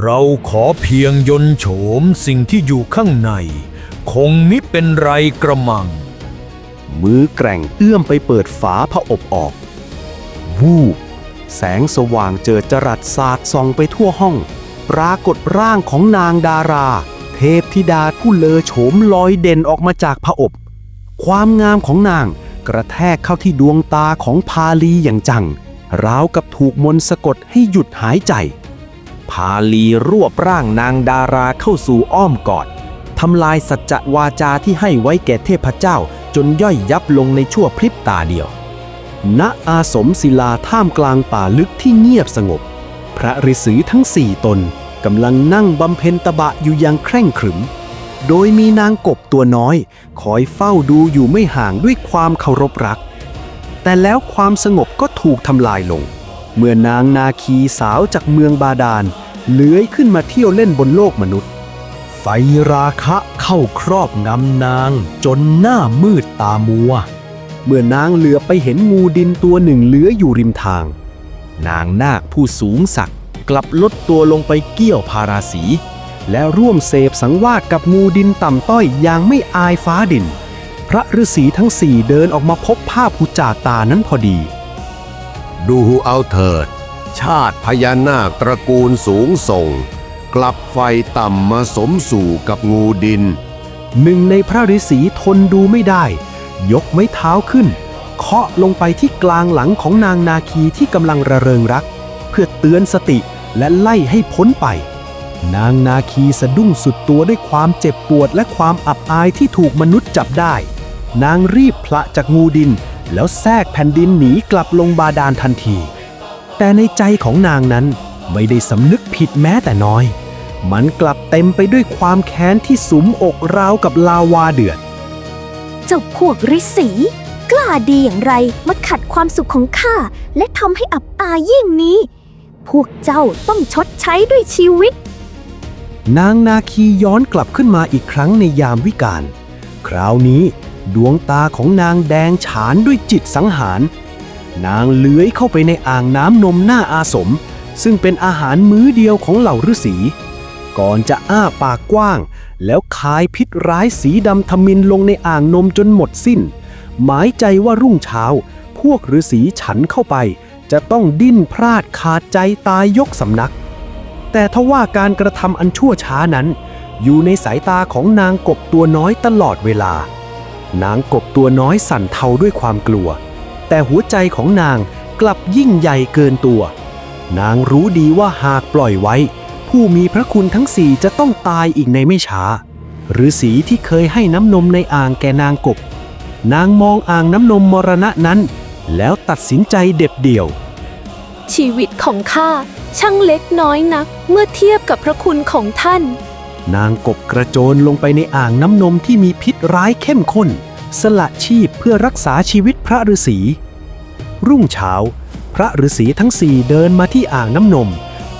เราขอเพียงยนโฉมสิ่งที่อยู่ข้างใน คงมิเป็นไรกระมัง มือแกร่งเอื้อมไปเปิดฝาผอบออก วูบแสงสว่างเจิดจรัสสาดส่องไปทั่วห้อง ปรากฏร่างของนางดารา เทพธิดาผู้เลอโฉมลอยเด่นออกมาจากผอบ ความงามของนางกระแทกเข้าที่ดวงตาของพาลีอย่างจัง ราวกับถูกมนต์สะกดให้หยุดหายใจ พาลีรวบร่างนางดาราเข้าสู่อ้อมกอดทำลายสัจจวาจาที่ให้ไว้แก่เทพเจ้าจนย่อยยับลงในชั่วพริบตาเดียว ณอาสมศิลาท่ามกลางป่าลึกที่เงียบสงบ พระฤาษีทั้งสี่ตนกำลังนั่งบำเพ็ญตบะอยู่อย่างเคร่งขรึม โดยมีนางกบตัวน้อย คอยเฝ้าดูอยู่ไม่ห่างด้วยความเคารพรัก แต่แล้วความสงบก็ถูกทำลายลง เมื่อนางนาคีสาวจากเมืองบาดาล เลื้อยขึ้นมาเที่ยวเล่นบนโลกมนุษย์ ไฟราคะเข้าครอบงำนางจนหน้ามืดตามัว เมื่อนางเหลือไปเห็นงูดินตัวหนึ่งเลื้อยอยู่ริมทาง นางนาคผู้สูงศักดิ์กลับลดตัวลงไปเกี่ยวพาราสี และร่วมเสพสังวาสกับงูดินต่ำต้อยอย่างไม่อายฟ้าดิน พระฤาษีทั้งสี่เดินออกมาพบภาพผู้จาตานั้นพอดี ดูเอาเถิด ชาติพญานาคตระกูลสูงส่ง กลับไฟต่ำมาสมสู่กับงูดิน หนึ่งในพระฤาษีทนดูไม่ได้ ยกไม้เท้าขึ้น เคาะลงไปที่กลางหลังของนางนาคีที่กำลังระเริงรัก เพื่อเตือนสติและไล่ให้พ้นไป นางนาคีสะดุ้งสุดตัวด้วยความเจ็บปวดและความอับอายที่ถูกมนุษย์จับได้ นางรีบพละจากงูดิน แล้วแทรกแผ่นดินหนีกลับลงบาดาลทันที แต่ในใจของนางนั้นไม่ได้สำนึกผิดแม้แต่น้อย มันกลับเต็มไปด้วยความแค้นที่สุมอกราวกับลาวาเดือด เจ้าพวกฤาษีกล้าดีอย่างไรมาขัดความสุขของข้าและทำให้อับอายยิ่งนี้ พวกเจ้าต้องชดใช้ด้วยชีวิต นางนาคีย้อนกลับขึ้นมาอีกครั้งในยามวิกาล คราวนี้ดวงตาของนางแดงฉานด้วยจิตสังหาร นางเลื้อยเข้าไปในอ่างน้ำนมหน้าอาสม ซึ่งเป็นอาหารมื้อเดียวของเหล่าฤาษีก่อนจะอ้าปากกว้าง แล้วคายพิษร้ายสีดำทมินลงในอ่างนมจนหมดสิ้น หมายใจว่ารุ่งเช้า พวกฤาษีฉันเข้าไป จะต้องดิ้นพลาดขาดใจตายยกสำนัก แต่ทว่าการกระทำอันชั่วช้านั้น อยู่ในสายตาของนางกบตัวน้อยตลอดเวลา นางกบตัวน้อยสั่นเทาด้วยความกลัว แต่หัวใจของนางกลับยิ่งใหญ่เกินตัว นางรู้ดีว่าหากปล่อยไว้ ผู้มีพระคุณทั้งสี่จะต้องตายอีกในไม่ช้าฤาษีที่เคยให้น้ำนมในอ่างแก่นางกบ นางมองอ่างน้ำนมมรณะนั้น แล้วตัดสินใจเด็ดเดี่ยว ชีวิตของข้าช่างเล็กน้อยนักเมื่อเทียบกับพระคุณของท่าน นางกบกระโจนลงไปในอ่างน้ำนมที่มีพิษร้ายเข้มข้น สละชีพเพื่อรักษาชีวิตพระฤาษี รุ่งเช้า พระฤาษีทั้งสี่เดินมาที่อ่างน้ำนม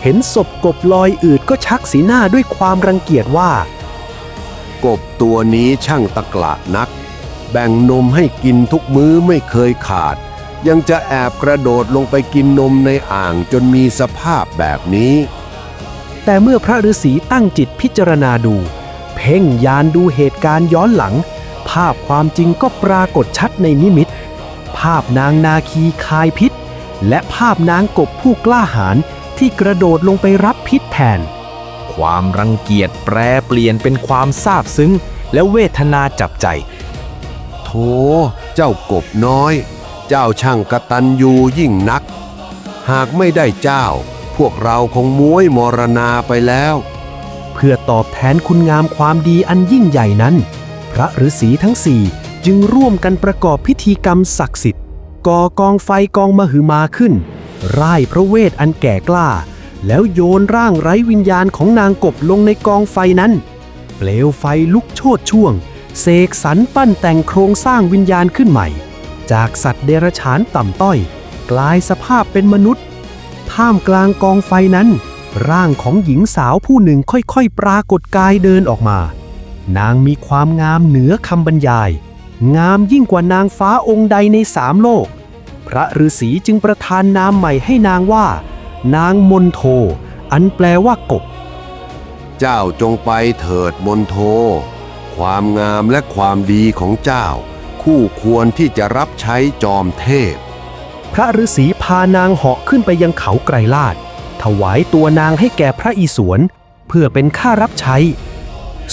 เห็นศพกบลอยอืดก็ชักสีหน้าด้วยความรังเกียจว่า กบตัวนี้ช่างตะกละนัก แบ่งนมให้กินทุกมื้อไม่เคยขาด ยังจะแอบกระโดดลงไปกินนมในอ่างจนมีสภาพแบบนี้ แต่เมื่อพระฤาษีตั้งจิตพิจารณาดู เพ่งยานดูเหตุการณ์ย้อนหลัง ภาพความจริงก็ปรากฏชัดในนิมิต ภาพนางนาคีคายพิษ และภาพนางกบผู้กล้าหาญที่กระโดดลงไปรับพิษแทน ความรังเกียจแปรเปลี่ยนเป็นความซาบซึ้ง และเวทนาจับใจ โธเจ้ากบน้อย เจ้าช่างกระตันยูยิ่งนัก หากไม่ได้เจ้า พวกเราคงม้วยมรณาไปแล้ว เพื่อตอบแทนคุณงามความดีอันยิ่งใหญ่นั้น พระฤาษีทั้งสี่จึงร่วมกันประกอบพิธีกรรมศักดิ์สิทธิ์ก่อกองไฟกองมหึมาขึ้น ร่ายพระเวทอันแก่กล้า แล้วโยนร่างไร้วิญญาณของนางกบลงในกองไฟนั้น เปลวไฟลุกโชดช่วง เสกสรรปั้นแต่งโครงสร้างวิญญาณขึ้นใหม่ จากสัตว์เดรัจฉานต่ำต้อย กลายสภาพเป็นมนุษย์ ท่ามกลางกองไฟนั้น ร่างของหญิงสาวผู้หนึ่งค่อยๆ ปรากฏกายเดินออกมา นางมีความงามเหนือคำบรรยาย งามยิ่งกว่านางฟ้าองค์ใดในสามโลก พระฤาษีจึงประทานนามใหม่ให้นางว่า นางมนโท อันแปลว่ากบ เจ้าจงไปเถิดมนโท ความงามและความดีของเจ้า คู่ควรที่จะรับใช้จอมเทพ พระฤาษีพานางเหาะขึ้นไปยังเขาไกรลาดถวายตัวนางให้แก่พระอิศวรเพื่อเป็นค่ารับใช้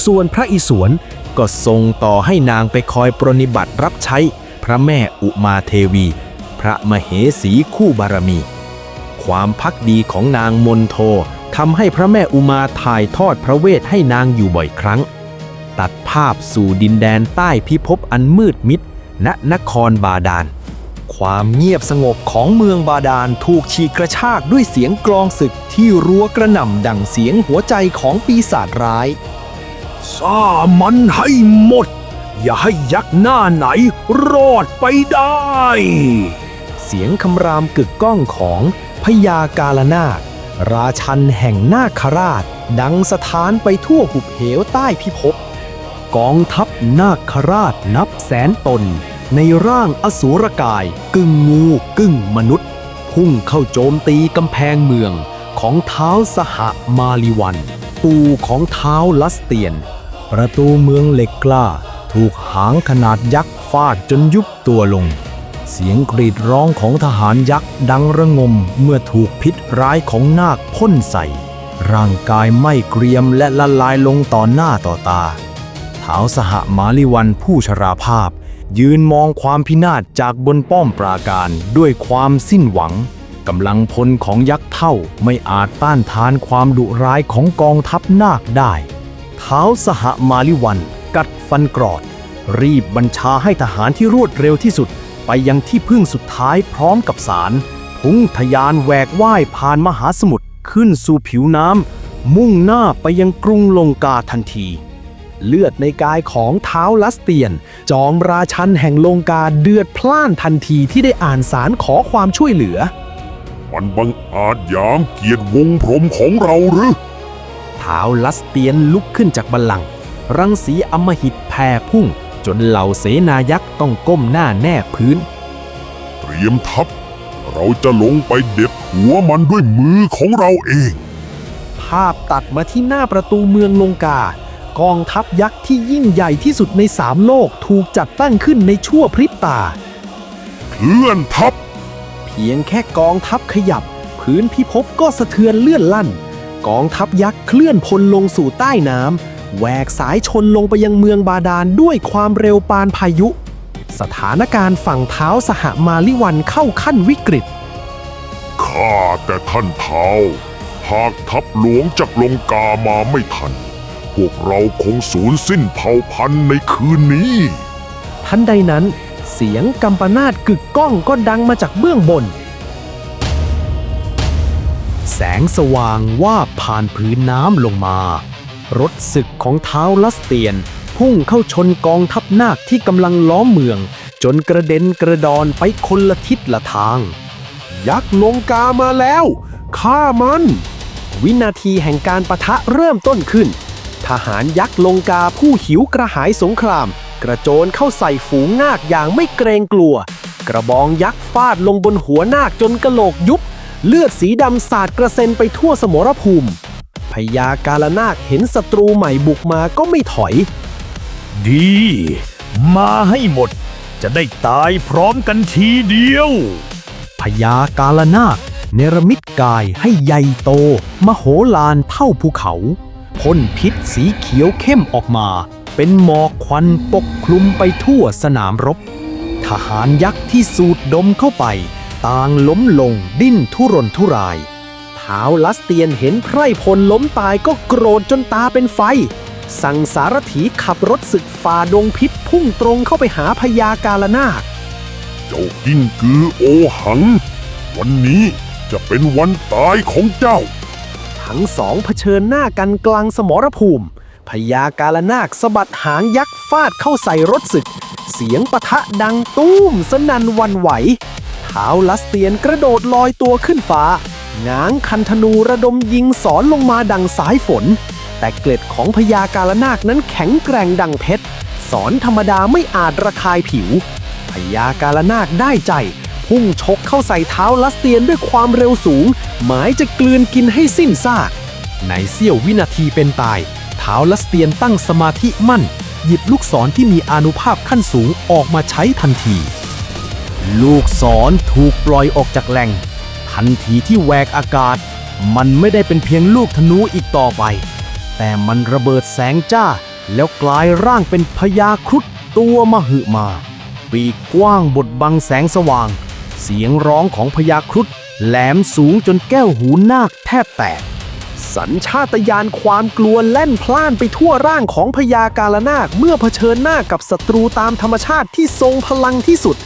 ส่วนพระอิศวรก็ทรงต่อให้นางไปคอยปรนิบัติรับใช้พระแม่อุมาเทวี พระมเหสีคู่บารมี ความพักดีของนางมนโททำให้พระแม่อุมาถ่ายทอดพระเวทให้นางอยู่บ่อยครั้ง ตัดภาพสู่ดินแดนใต้พิภพอันมืดมิดณนครบาดาลความเงียบสงบของเมืองบาดาลถูกฉีกกระชากด้วยเสียงกลองศึกที่รัวกระหน่ำดังเสียงหัวใจของปีศาจร้าย ซ่ามันให้หมด อย่าให้ยักษ์หน้าไหนรอดไปได้ เสียงคำรามกึกก้องของพญากาลนาค ราชันแห่งนาคราช ดังสถานไปทั่วหุบเหวใต้พิภพกองทัพนาคราชนับแสนตน ในร่างอสูรกายกึ่งงูกึ่งมนุษย์ พุ่งเข้าโจมตีกำแพงเมืองของเท้าสหมาลิวัน ปู่ของเท้าลัสเตียน ประตูเมืองเหล็กกล้า ถูกหางขนาดยักษ์ฟาดจนยุบตัวลง เสียงกรีดร้องของทหารยักษ์ดังระงมเมื่อถูกพิษร้ายของนาคพ่นใส่ ร่างกายไม่เกรียมและละลายลงต่อหน้าต่อตาเท้าสหมาลิวันผู้ชราภาพ ยืนมองความพินาศจากบนป้อมปราการด้วยความสิ้นหวังกำลังพลของยักษ์เท่าไม่อาจต้านทานความดุร้ายของกองทัพนาคได้ ท้าวสหมาลิวัน กัดฟันกรอด รีบบัญชาให้ทหารที่รวดเร็วที่สุด ไปยังที่พึ่งสุดท้ายพร้อมกับสารพุ่งทะยานแหวกว่ายผ่านมหาสมุทรขึ้นสู่ผิวน้ำ มุ่งหน้าไปยังกรุงลงกาทันที เลือดในกายของเท้าลัสเตียน จอมราชันแห่งลงกาเดือดพล่านทันทีที่ได้อ่านสารขอความช่วยเหลือ มันบังอาจยามเกียรติวงพรหมของเราหรือ เท้าลัสเตียนลุกขึ้นจากบัลลังก์รังสีอำมหิตแผ่พุ่ง จนเหล่าเสนายักษ์ต้องก้มหน้าแนบพื้น เตรียมทัพ เราจะลงไปเด็ดหัวมันด้วยมือของเราเอง ภาพตัดมาที่หน้าประตูเมืองลงกากองทัพยักษ์ที่ยิ่งใหญ่ที่สุดในสามโลกถูกจัดตั้งขึ้นในชั่วพริบตา เคลื่อนทัพ เพียงแค่กองทัพขยับ พื้นพิภพก็สะเทือนเลื่อนลั่น กองทัพยักษ์เคลื่อนพลลงสู่ใต้น้ำแหวกสายชนลงไปยังเมืองบาดาลด้วยความเร็วปานพายุ สถานการณ์ฝั่งเท้าสหมาลิวันเข้าขั้นวิกฤต ข้าแต่ท่านเท้า หากทัพหลวงจากลงกามาไม่ทัน พวกเราคงสูญสิ้นเผ่าพันธุ์ในคืนนี้ ทันใดนั้น เสียงกำปนาตกึกก้องก็ดังมาจากเบื้องบน แสงสว่างว่าบผ่านพื้นน้ำลงมา รถศึกของเท้าลัสเตียน พุ่งเข้าชนกองทัพนาคที่กำลังล้อมเมือง จนกระเด็นกระดอนไปคนละทิศละทาง ยักษ์ลงกามาแล้วฆ่ามัน วินาทีแห่งการประทะเริ่มต้นขึ้น ทหารยักษ์ลงกาผู้หิวกระหายสงคราม กระโจนเข้าใส่ฝูงนาคอย่างไม่เกรงกลัว กระบองยักษ์ฟาดลงบนหัวนาคจนกระโหลกยุบ เลือดสีดำสาดกระเซ็นไปทั่วสมรภูมิ พญากาลนาคเห็นศัตรูใหม่บุกมาก็ไม่ถอย ดี มาให้หมด จะได้ตายพร้อมกันทีเดียว พญากาลนาคเนรมิตกายให้ใหญ่โต มโหฬารเท่าภูเขาพ่นพิษสีเขียวเข้มออกมา เป็นหมอกควันปกคลุมไปทั่วสนามรบ ทหารยักษ์ที่สูดดมเข้าไป ต่างล้มลงดิ้นทุรนทุรายเท้าวลัสเตียนเห็นไพร่พลล้มตายก็โกรธจนตาเป็นไฟ สั่งสารถีขับรถศึกฝ่าดงพิษพุ่งตรงเข้าไปหาพญากาลนาคเจ้ากิ้งกือโอหัง วันนี้จะเป็นวันตายของเจ้า ทั้งสองเผชิญหน้ากันกลางสมรภูมิพญากาลนาคสะบัดหางยักษ์ฟาดเข้าใส่รถศึก เสียงปะทะดังตุ้มสนันหวันไหว เท้าลัสเตียนกระโดดลอยตัวขึ้นฟ้า ง้างคันธนูระดมยิงสอนลงมาดังสายฝน แต่เกล็ดของพญากาลนาคนั้นแข็งแกร่งดังเพชร สอนธรรมดาไม่อาจระคายผิว พญากาลนาคได้ใจ พุ่งชกเข้าใส่เท้าลัสเตียนด้วยความเร็วสูง หมายจะกลืนกินให้สิ้นซาก ในเสี้ยววินาทีเป็นตาย เท้าลัสเตียนตั้งสมาธิมั่น หยิบลูกศรที่มีอานุภาพขั้นสูงออกมาใช้ทันที ลูกศรถูกปล่อยออกจากแหล่ง ทันทีที่แหวกอากาศ มันไม่ได้เป็นเพียงลูกธนูอีกต่อไป แต่มันระเบิดแสงจ้า แล้วกลายร่างเป็นพญาครุฑตัวมหึมา ปีกกว้างบดบังแสงสว่าง เสียงร้องของพญาครุฑแหลมสูงจนแก้วหูนาคแทบแตก สัญชาตญาณความกลัวแล่นพล่านไปทั่วร่างของพญากาลนาคเมื่อเผชิญหน้ากับศัตรูตามธรรมชาติที่ทรงพลังที่สุด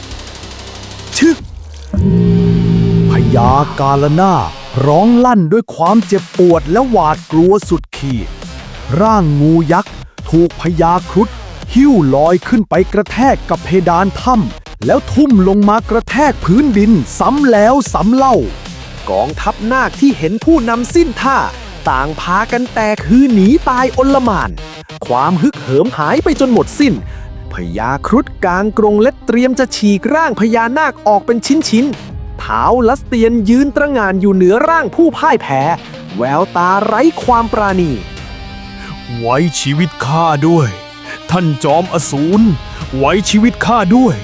ชึกพญากาลนาร้องลั่นด้วยความเจ็บปวดและหวาดกลัวสุดขีด ร่างงูยักษ์ ถูกพญาครุฑหิ้วลอยขึ้นไปกระแทกกับเพดานถ้ำแล้วทุ่มลงมากระแทกพื้นดินซ้ำแล้วซ้ำเล่า กองทัพนาคที่เห็นผู้นำสิ้นท่า ต่างพากันแตกฮือหนีตายอลหมาน ความฮึกเหิมหายไปจนหมดสิ้น พญาครุฑกลางกรงและเตรียมจะฉีกร่างพญานาคออกเป็นชิ้นๆเท้าลัสเตียนยืนตระหง่านอยู่เหนือร่างผู้พ่ายแพ้ แววตาไร้ความปราณี ไว้ชีวิตข้าด้วย ท่านจอมอสูรไว้ชีวิตข้าด้วย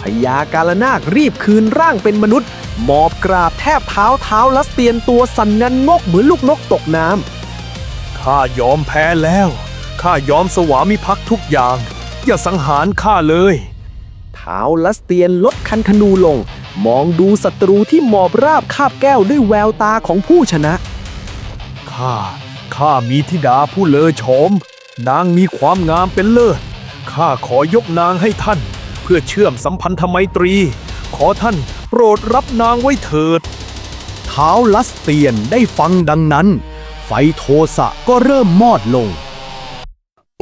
พญากาลนาครีบคืนร่างเป็นมนุษย์ หมอบกราบแทบเท้าเท้าลัสเตียนตัวสั่นงันงกเหมือนลูกนกตกน้ำข้ายอมแพ้แล้ว ข้ายอมสวามิภักดิ์ทุกอย่าง อย่าสังหารข้าเลยเท้าลัสเตียนลดคันธนูลง มองดูศัตรูที่หมอบราบคาบแก้วด้วยแววตาของผู้ชนะ ข้า ข้ามีธิดาผู้เลอโฉม นางมีความงามเป็นเลิศ ข้าขอยกนางให้ท่าน เพื่อเชื่อมสัมพันธไมตรี ขอท่านโปรดรับนางไว้เถิด เท้าลัสเตียนได้ฟังดังนั้น ไฟโทสะก็เริ่มมอดลง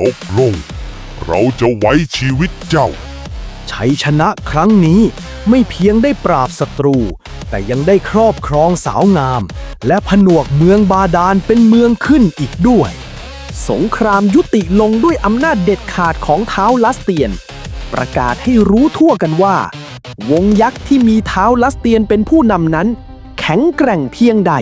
ตกลง เราจะไว้ชีวิตเจ้า ชัยชนะครั้งนี้ไม่เพียงได้ปราบศัตรู แต่ยังได้ครอบครองสาวงาม และผนวกเมืองบาดาลเป็นเมืองขึ้นอีกด้วย สงครามยุติลงด้วยอำนาจเด็ดขาดของเท้าลัสเตียน ประกาศให้รู้ทั่วกันว่า วงยักษ์ที่มีเท้าลัสเตียนเป็นผู้นำนั้น แข็งแกร่งเพียงใด